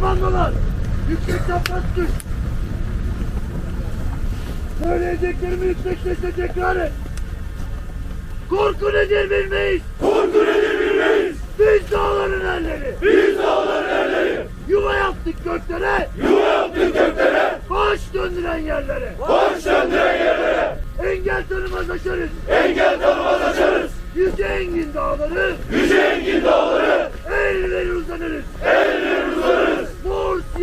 Komandolar! Yüksek yapmaz düş! Söyleyeceklerimi yüksek sesle tekrar et! Korku nedir bilmeyiz! Korku nedir bilmeyiz. Biz dağların erleri! Biz dağların erleri. Yuva yaptık göklere! Yuva yaptık göklere. Baş döndüren yerlere! Baş döndüren yerlere. Engel tanımaz aşarız! Engel tanımaz açarız. Yüce engin dağları! Yüce engin dağları. Elleri uzanırız! Elleri uzarız.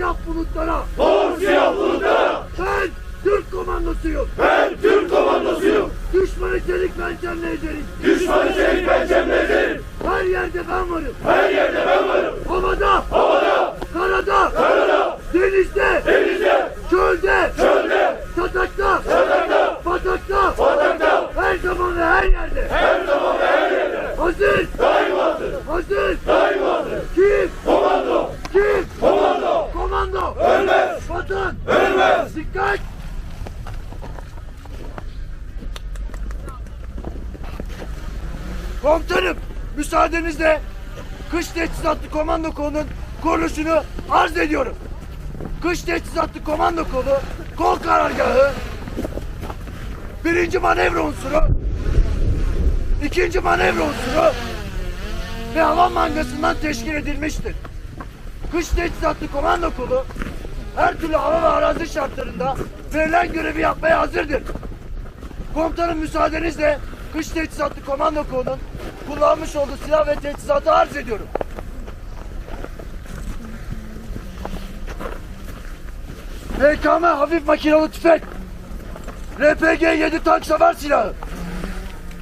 Siyah bulutlara! Mor siyah bulutlara. Ben Türk komandosuyum! Ben Türk komandosuyum. Düşmanı çelik pençemle ederiz! Düşmanı çelik pençemle ederim. Her yerde ben varım! Her yerde ben varım. Havada! Havada, Karada! karada, Denizde! denizde, Çölde! çölde, Satakta! yatakta, Batakta! batakta. Her zaman ve her yerde! Her zaman ve her yerde. Hazır! Daimidir, Hazır! daimidir. Kim? Komando, Kim? komando. Komando! Ölmez, Vatan! ölmez. Dikkat! Komutanım, müsaadenizle kış teçhizatlı komando kolunun kuruluşunu arz ediyorum. Kış teçhizatlı komando kolu, kol karargahı, birinci manevra unsuru, ikinci manevra unsuru ve hava mangasından teşkil edilmiştir. Kış teçhizatlı komando kolu her türlü hava ve arazi şartlarında verilen görevi yapmaya hazırdır. Komutanım müsaadenizle kış teçhizatlı komando kolunun kullanmış olduğu silah ve teçhizatı arz ediyorum. PKM hafif makinalı tüfek. RPG-7 tank savar silahı.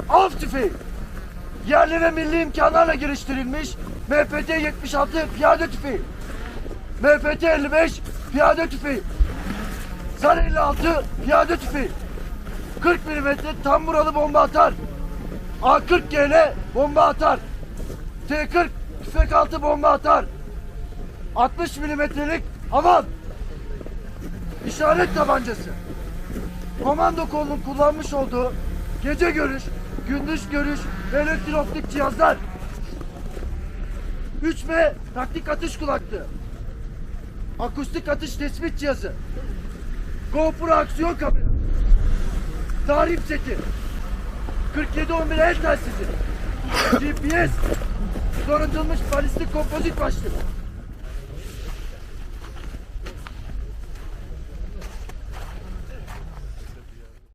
Av tüfeği. Yerli ve milli imkanlarla geliştirilmiş MPT-76 piyade tüfeği. MPT 55 piyade tüfeği. Zar 56 piyade tüfeği. 40 milimetre tamburalı bomba atar. A40 GL bomba atar. T40 tüfek altı bomba atar. 60 milimetrelik havan. İşaret tabancası. Komando kolunun kullanmış olduğu gece görüş, gündüz görüş ve elektro-optik cihazlar. 3M taktik atış kulaklığı. Akustik atış tespit cihazı. GoPro aksiyon kamera. Tarif seti. 4711 el telsizi. GPS. Donatılmış balistik kompozit başlığı.